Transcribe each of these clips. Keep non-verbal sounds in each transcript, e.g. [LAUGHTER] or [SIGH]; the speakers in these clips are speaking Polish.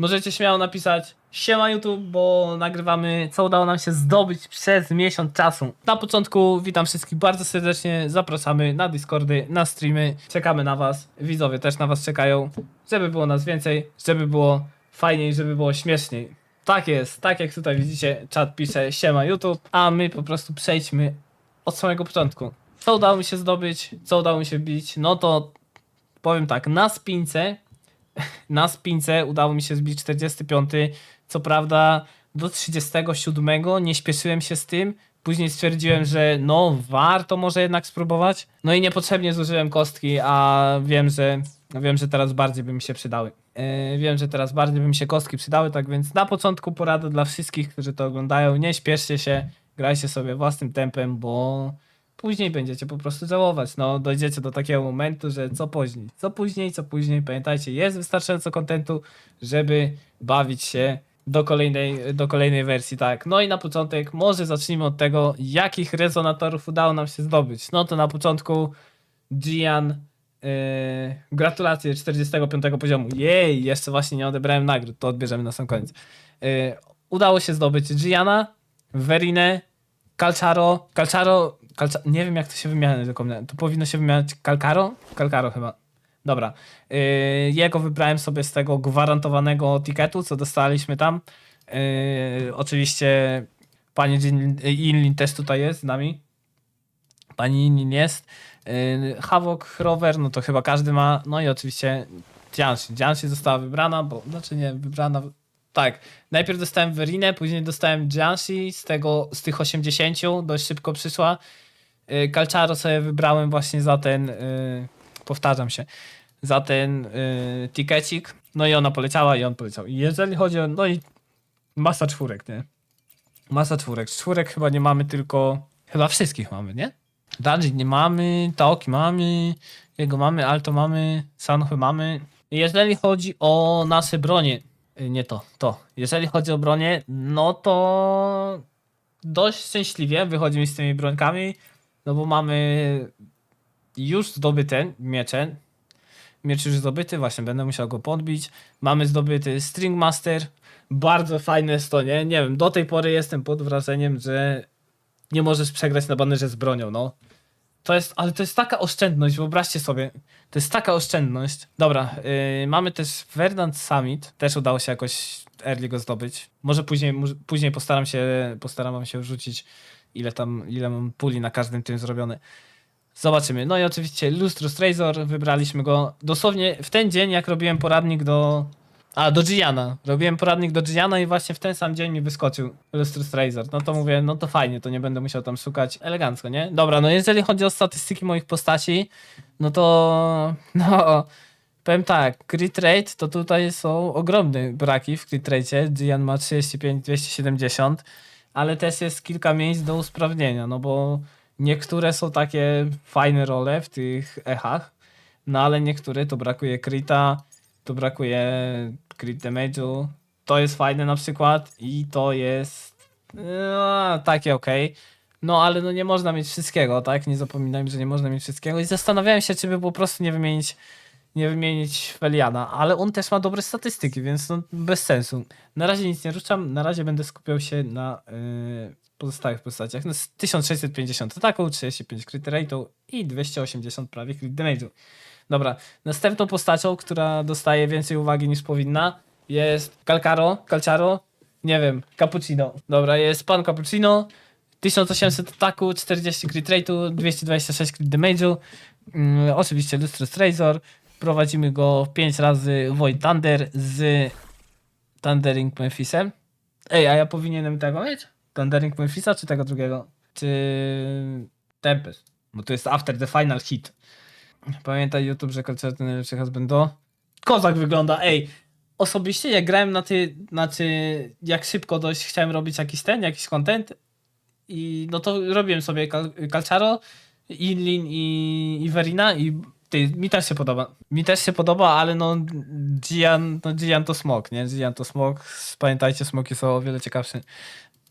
możecie śmiało napisać siema YouTube, bo nagrywamy co udało nam się zdobyć przez miesiąc czasu. Na początku witam wszystkich bardzo serdecznie, zapraszamy na Discordy, na streamy, czekamy na was, widzowie też na was czekają, żeby było nas więcej, żeby było fajniej, żeby było śmieszniej. Tak jest, tak jak tutaj widzicie, czat pisze siema YouTube, a my po prostu przejdźmy od samego początku. Co udało mi się zdobyć, co udało mi się wbić, no to powiem tak, na spince, na spince udało mi się zbić 45, co prawda do 37 nie śpieszyłem się z tym, później stwierdziłem, że no warto może jednak spróbować, no i niepotrzebnie zużyłem kostki, a wiem, że wiem, że teraz bardziej by mi się przydały. Yy, wiem, że teraz bardziej by mi się kostki przydały, tak więc na początku porada dla wszystkich, którzy to oglądają, nie śpieszcie się, grajcie sobie własnym tempem, bo później będziecie po prostu żałować. No, dojdziecie do takiego momentu, że co później, co później, co później. Pamiętajcie, jest wystarczająco kontentu, żeby bawić się do kolejnej, do kolejnej wersji, tak. No i na początek może zacznijmy od tego, jakich rezonatorów udało nam się zdobyć. No to na początku Gian, yy, gratulacje 45 poziomu. Jej, jeszcze właśnie nie odebrałem nagród, to odbierzemy na sam koniec. Yy, udało się zdobyć Giana, Verinę, Calciaro, Calciaro, Calca, nie wiem jak to się wymienia. To powinno się wymieniać Calcaro? Calcaro chyba. Dobra. Yy, jego wybrałem sobie z tego gwarantowanego tiketu, co dostaliśmy tam. Yy, oczywiście pani Inlin też tutaj jest z nami. Pani Inlin jest. Yy, Havok, Rover, no to chyba każdy ma. No i oczywiście Jianshi. Jianshi została wybrana, bo znaczy nie, wybrana. Tak, najpierw dostałem Verinę, później dostałem Jianshi, z tego, z tych 80 dość szybko przyszła. Yy, Calciaro sobie wybrałem właśnie za ten, yy, powtarzam się, za ten yy, tikecik. No i ona poleciała i on poleciał. I jeżeli chodzi o, no i masa czwórek, nie? Masa czwórek. Czwórek chyba nie mamy tylko, chyba wszystkich mamy, nie? Dungeon nie mamy, Taoki mamy, jego mamy, Alto mamy, Sanhue mamy. Jeżeli chodzi o nasze bronie, y, nie to, to. Jeżeli chodzi o bronię, no to dość szczęśliwie wychodzi mi z tymi brońkami, no bo mamy już zdobyte miecze. Miecz już zdobyty, właśnie będę musiał go podbić. Mamy zdobyty String Master. Bardzo fajne jest to, nie? Nie wiem, do tej pory jestem pod wrażeniem, że nie możesz przegrać na banerze z bronią, no. To jest, ale to jest taka oszczędność, wyobraźcie sobie. To jest taka oszczędność. Dobra, yy, mamy też Verdant Summit. Też udało się jakoś early go zdobyć. Może później, później postaram się, postaram się rzucić ile tam, ile mam puli na każdym tym zrobione. Zobaczymy. No i oczywiście Lustrous Razor, wybraliśmy go dosłownie w ten dzień, jak robiłem poradnik do... A, do Giana. Robiłem poradnik do Giana i właśnie w ten sam dzień mi wyskoczył Lustrous Razor. No to mówię, no to fajnie, to nie będę musiał tam szukać. Elegancko, nie? Dobra, no jeżeli chodzi o statystyki moich postaci, no to... [LAUGHS] No... Powiem tak, crit rate to tutaj są ogromne braki w crit rate. Gian ma 35, 270, ale też jest kilka miejsc do usprawnienia, no bo niektóre są takie fajne role w tych echach, no ale niektóre to brakuje crita, to brakuje crit damage'u, to jest fajne na przykład i to jest no, takie okej. No ale no nie można mieć wszystkiego, tak? Nie zapominajmy, że nie można mieć wszystkiego i zastanawiałem się, czy by po prostu nie wymienić nie wymienić Feliana, ale on też ma dobre statystyki, więc no bez sensu. Na razie nic nie ruszam, na razie będę skupiał się na yy, pozostałych postaciach. No, z 1650 ataku, 35 crit rate'u i 280 prawie crit damage'u. Dobra, następną postacią, która dostaje więcej uwagi niż powinna jest Calcaro, Calciaro, nie wiem, Cappuccino. Dobra, jest pan Cappuccino, 1800 ataku, 40 crit rate'u, 226 crit damage'u. Mm, oczywiście Lustrous Razor. Prowadzimy go 5 razy Void Thunder z Thundering Memphisem. Ej, a ja powinienem tego mieć? Thundering Memphisa czy tego drugiego? Czy Tempest? Bo to jest After the Final Hit. Pamiętaj YouTube, że Culture to najlepszy husband do... Kozak wygląda, ej! Osobiście jak grałem na ty, znaczy jak szybko dość chciałem robić jakiś ten, jakiś content i no to robiłem sobie Calciaro, Inlin i, i Verina i ty, mi też się podoba. Mi też się podoba, ale no Gian, no Gian to smok, nie? Gian to smok. Pamiętajcie, smoki są o wiele ciekawsze.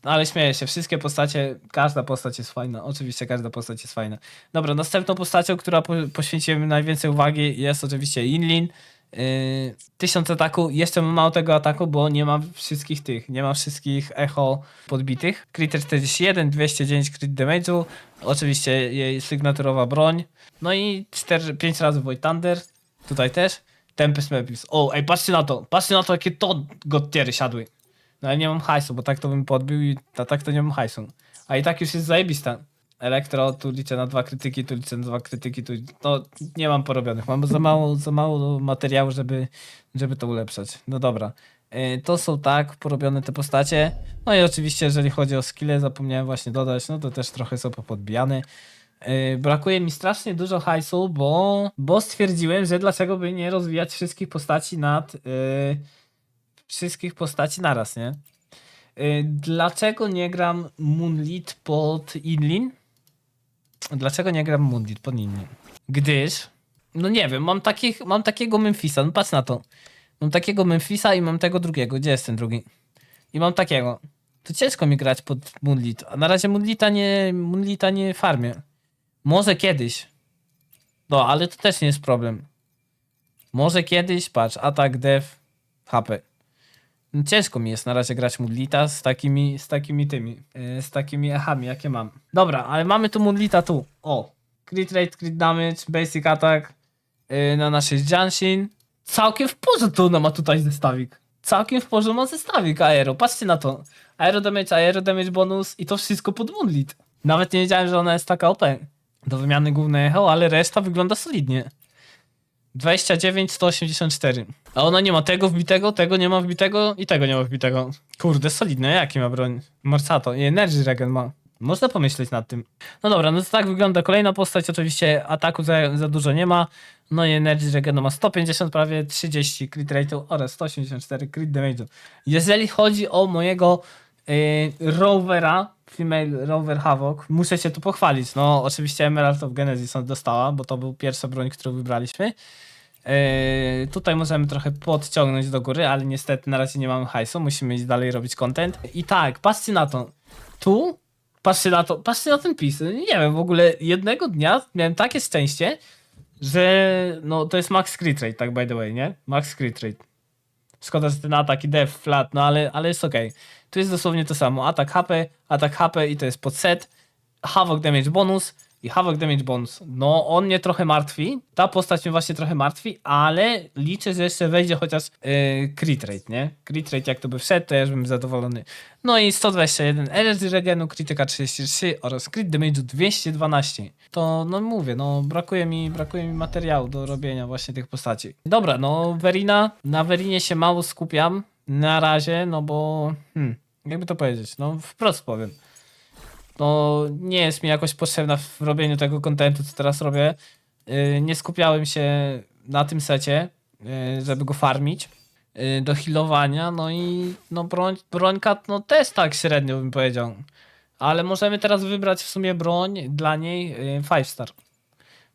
Ale śmieję się, wszystkie postacie, każda postać jest fajna. Oczywiście każda postać jest fajna. Dobra, następną postacią, która po, najwięcej uwagi jest oczywiście Inlin. Yy, 1000 ataku, jeszcze mało tego ataku, bo nie mam wszystkich tych, nie mam wszystkich echo podbitych. Crit 41, 209 crit damage'u, oczywiście jej sygnaturowa broń, no i 4, 5 razy Void Thunder, tutaj też. Tempest Mepis. O, ej, patrzcie na to, patrzcie na to, jakie to godtiery siadły. No ale nie mam hajsu, bo tak to bym podbił i tak to nie mam hajsu. A i tak już jest zajebista. Elektro, tu liczę na dwa krytyki, tu liczę na dwa krytyki, tu no nie mam porobionych. Mam za mało, za mało materiału, żeby, żeby to ulepszać. No dobra. Yy, To są tak porobione te postacie. No i oczywiście, jeżeli chodzi o skille, zapomniałem właśnie dodać, no to też trochę są podbijane. Yy, Brakuje mi strasznie dużo hajsu, bo, bo stwierdziłem, że dlaczego by nie rozwijać wszystkich postaci nad yy, wszystkich postaci naraz, nie? Yy, Dlaczego nie gram Moonlit pod Inlin? Dlaczego nie gram Moonlit pod Inlin? Gdyż, no nie wiem, mam, takich, mam takiego Memphisa, no patrz na to. Mam takiego Memphisa i mam tego drugiego. Gdzie jest ten drugi? I mam takiego. To ciężko mi grać pod Moonlit. A na razie Moonlita nie, Moonlita nie farmię. Może kiedyś. No, ale to też nie jest problem. Może kiedyś, patrz, atak, def, HP. Ciężko mi jest na razie grać Moonlita z takimi, z takimi tymi, yy, z takimi echami, jakie mam. Dobra, ale mamy tu Moonlita tu. O, crit rate, crit damage, basic attack yy, na naszej Janshin. Całkiem w porządku ona ma tutaj zestawik. Całkiem w porządku ma zestawik aero. Patrzcie na to. Aero damage, aero damage bonus i to wszystko pod Moonlit. Nawet nie wiedziałem, że ona jest taka OP. Do wymiany głównej echo, ale reszta wygląda solidnie. 29, 184. A ona nie ma tego wbitego, tego nie ma wbitego i tego nie ma wbitego. Kurde, solidne. Jaki ma broń? Morsato. I Energy Regen ma. Można pomyśleć nad tym. No dobra, no to tak wygląda kolejna postać. Oczywiście ataku za, za dużo nie ma. No i Energy Regenu ma 150, prawie 30 crit rate'u oraz 184 crit damage'u. Jeżeli chodzi o mojego Rovera, Female Rover Havoc, muszę się tu pochwalić. No oczywiście Emerald of Genesis dostała, bo to był pierwsza broń, którą wybraliśmy. Yy, tutaj możemy trochę podciągnąć do góry, ale niestety na razie nie mamy hajsu, musimy iść dalej robić content. I tak, patrzcie na to. Tu, patrzcie na to, patrzcie na ten pis. Nie wiem, w ogóle jednego dnia miałem takie szczęście, że no to jest max crit rate, tak by the way, nie? Max crit rate. Szkoda, że ten atak i def flat, no ale, ale jest okej. Tu jest dosłownie to samo. Atak HP, atak HP i to jest pod set. Havoc damage bonus i Havoc damage bonus. No, on mnie trochę martwi. Ta postać mnie właśnie trochę martwi, ale liczę, że jeszcze wejdzie chociaż yy, crit rate, nie? Crit rate jak to by wszedł, to ja już bym zadowolony. No i 121 energy regenu, krytyka 33 oraz crit damage'u 212. To, no mówię, no brakuje mi, brakuje mi materiału do robienia właśnie tych postaci. Dobra, no Verina, na Verinie się mało skupiam na razie, no bo, hmm, jakby to powiedzieć, no wprost powiem no nie jest mi jakoś potrzebna w robieniu tego kontentu, co teraz robię. Yy, nie skupiałem się na tym secie, yy, żeby go farmić yy, do healowania, no i no broń, brońka no też tak średnio bym powiedział. Ale możemy teraz wybrać w sumie broń dla niej 5 star.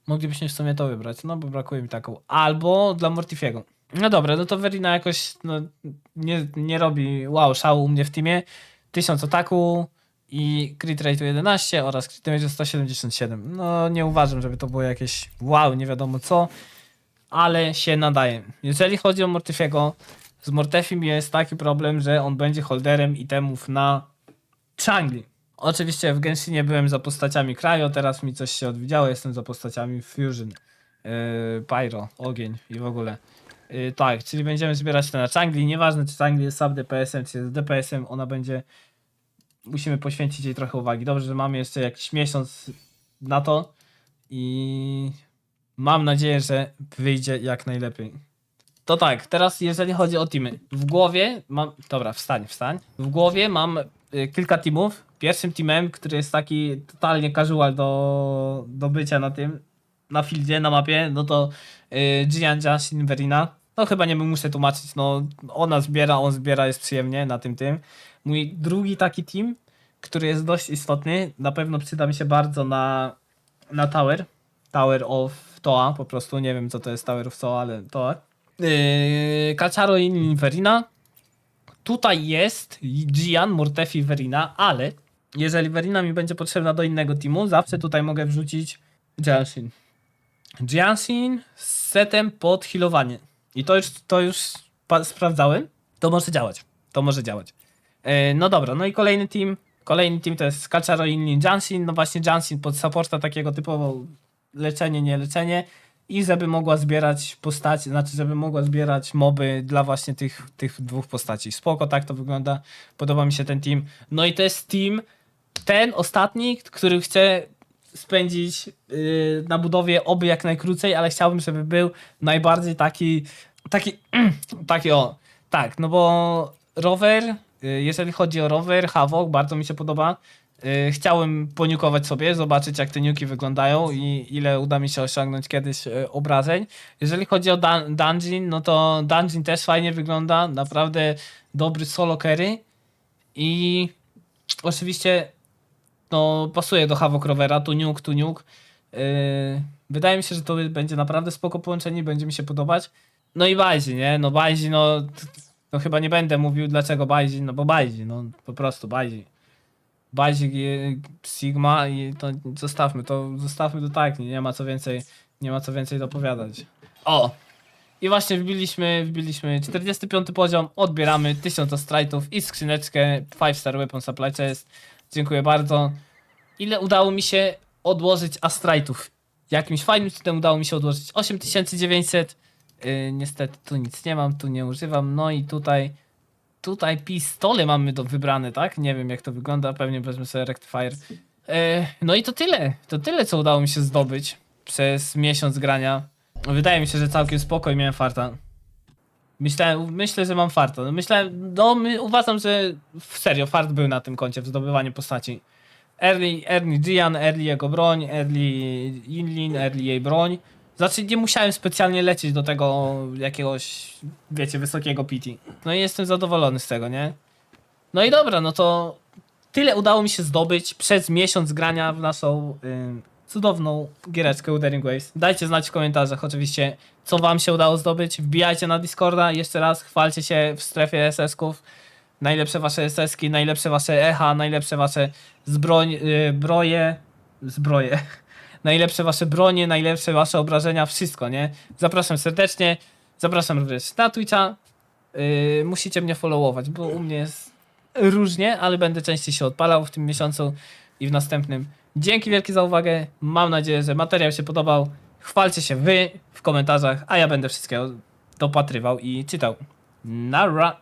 Moglibyśmy w sumie to wybrać, no bo brakuje mi taką. Albo dla Mortifiego. No dobra, no to Verina jakoś no, nie, nie robi wow, szału u mnie w teamie. 1000 ataku, i crit rate 11 oraz crit damage 177. No nie uważam, żeby to było jakieś wow, nie wiadomo co, ale się nadaje. Jeżeli chodzi o Mortifiego, z Mortefim jest taki problem, że on będzie holderem itemów na Changli. Oczywiście w Genshinie byłem za postaciami Cryo, teraz mi coś się odwidziało, jestem za postaciami Fusion, yy, Pyro, Ogień i w ogóle. Yy, tak, czyli będziemy zbierać te na Changli, nieważne czy Changli jest sub DPS-em, czy jest DPS-em, ona będzie musimy poświęcić jej trochę uwagi. Dobrze, że mamy jeszcze jakiś miesiąc na to i mam nadzieję, że wyjdzie jak najlepiej. To tak, teraz jeżeli chodzi o teamy. W głowie mam. Dobra, wstań, wstań. W głowie mam y, kilka teamów. Pierwszym teamem, który jest taki totalnie casual do, do bycia na tym, na fieldzie, na mapie, no to y, Gian Jasin Verina. No chyba nie muszę tłumaczyć, no ona zbiera, on zbiera, jest przyjemnie na tym tym. Mój drugi taki team, który jest dość istotny, na pewno przyda mi się bardzo na, na Tower. Tower of Toa, po prostu nie wiem co to jest Tower of Toa, ale Toa. Yy, Kacharo i Inverina. Tutaj jest Gian, Mortefi, Verina, ale jeżeli Verina mi będzie potrzebna do innego teamu, zawsze tutaj mogę wrzucić Jianshin. Jianshin z setem pod healowanie. I to już, to już sprawdzałem. To może działać. To może działać. E, no dobra, no i kolejny team. Kolejny team to jest Kacharo Inlin Jansin. No właśnie Jansin pod supporta takiego typowo leczenie, nie leczenie. I żeby mogła zbierać postaci, znaczy żeby mogła zbierać moby dla właśnie tych, tych dwóch postaci. Spoko, tak to wygląda. Podoba mi się ten team. No i to jest team, ten ostatni, który chce spędzić yy, na budowie oby jak najkrócej, ale chciałbym, żeby był najbardziej taki, taki, [CLEARS THROAT] taki o, tak, no bo rower, yy, jeżeli chodzi o rower, Havok, bardzo mi się podoba. Yy, chciałem poniukować sobie, zobaczyć jak te niuki wyglądają i ile uda mi się osiągnąć kiedyś yy, obrażeń. Jeżeli chodzi o dun Dungeon, no to Dungeon też fajnie wygląda, naprawdę dobry solo carry i oczywiście no pasuje do Havok Rovera, tu nuke, tu nuke. Yy, wydaje mi się, że to będzie naprawdę spoko połączenie, będzie mi się podobać. No i Bajzi, nie? No Bajzi, no, no chyba nie będę mówił dlaczego Bajzi, no bo Bajzi, no po prostu Bajzi. Bajzik i Sigma i to zostawmy to, zostawmy to tak, nie, nie ma co więcej, nie ma co więcej dopowiadać. O! I właśnie wbiliśmy, wbiliśmy 45 poziom, odbieramy 1000 strajtów i skrzyneczkę 5 star weapon supply chest. Dziękuję bardzo. Ile udało mi się odłożyć astrajtów? Jakimś fajnym cudem udało mi się odłożyć 8900. Yy, niestety tu nic nie mam, tu nie używam. No i tutaj tutaj pistole mamy do wybrane, tak? Nie wiem jak to wygląda, pewnie wezmę sobie Rectifier. E, no i to tyle. To tyle, co udało mi się zdobyć przez miesiąc grania. Wydaje mi się, że całkiem spokojnie miałem farta. Myślałem, myślę, że mam farta. No myślałem, no my, uważam, że w serio fart był na tym koncie w zdobywaniu postaci. Early, early Gian, early jego broń, early Inlin, early jej broń. Znaczy nie musiałem specjalnie lecieć do tego jakiegoś, wiecie, wysokiego pity. No i jestem zadowolony z tego, nie? No i dobra, no to tyle udało mi się zdobyć przez miesiąc grania w naszą ym, cudowną giereczkę Wuthering Waves. Dajcie znać w komentarzach oczywiście, co wam się udało zdobyć. Wbijajcie na Discorda, jeszcze raz chwalcie się w strefie SS-ków. Najlepsze wasze SS-ki, najlepsze wasze echa, najlepsze wasze zbroń, yy, broje, zbroje. [LAUGHS] Najlepsze wasze bronie, najlepsze wasze obrażenia, wszystko, nie? Zapraszam serdecznie. Zapraszam również na Twitcha. Yy, musicie mnie followować, bo u mnie jest różnie, ale będę częściej się odpalał w tym miesiącu i w następnym. Dzięki wielkie za uwagę. Mam nadzieję, że materiał się podobał. Chwalcie się wy w komentarzach, a ja będę wszystkiego dopatrywał i czytał. Nara!